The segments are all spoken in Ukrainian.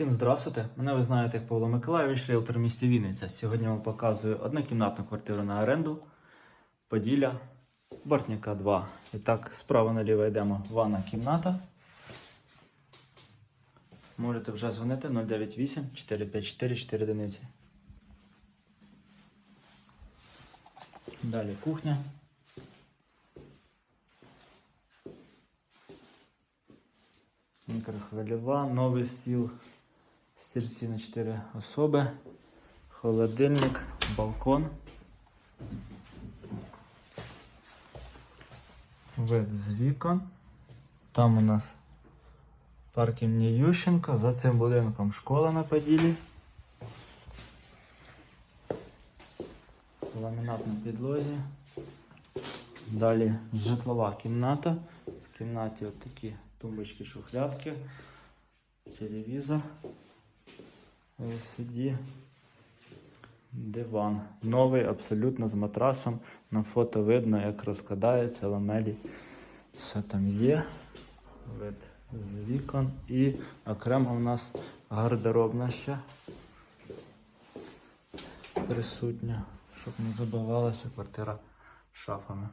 Всім здравствуйте. Мене ви знаєте як Павло Миколайович, риелтор в місті Вінниця. Сьогодні вам показую однокімнатну квартиру на оренду Поділля, Бортніка 2. І так, справа наліво йдемо ванна кімната. Можете вже дзвонити 098 454 4 одиниці. Далі кухня. Мікрохвильова, новий стіл, стільці на 4 особи, холодильник, балкон. Вид з вікон. Там у нас парк імені Ющенка, за цим будинком школа на Поділі. Ламінат на підлозі. Далі житлова кімната. В кімнаті от такі тумбочки, шухлядки, телевізор, LCD, диван. Новий абсолютно з матрасом. На фото видно, як розкладається ламелі. Все там є. Вид з вікон. І окремо у нас гардеробна ще присутня, щоб не забивалася квартира шафами.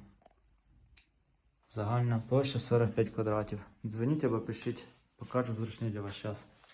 Загальна площа 45 квадратів. Дзвоніть або пишіть, покажу зручний для вас час.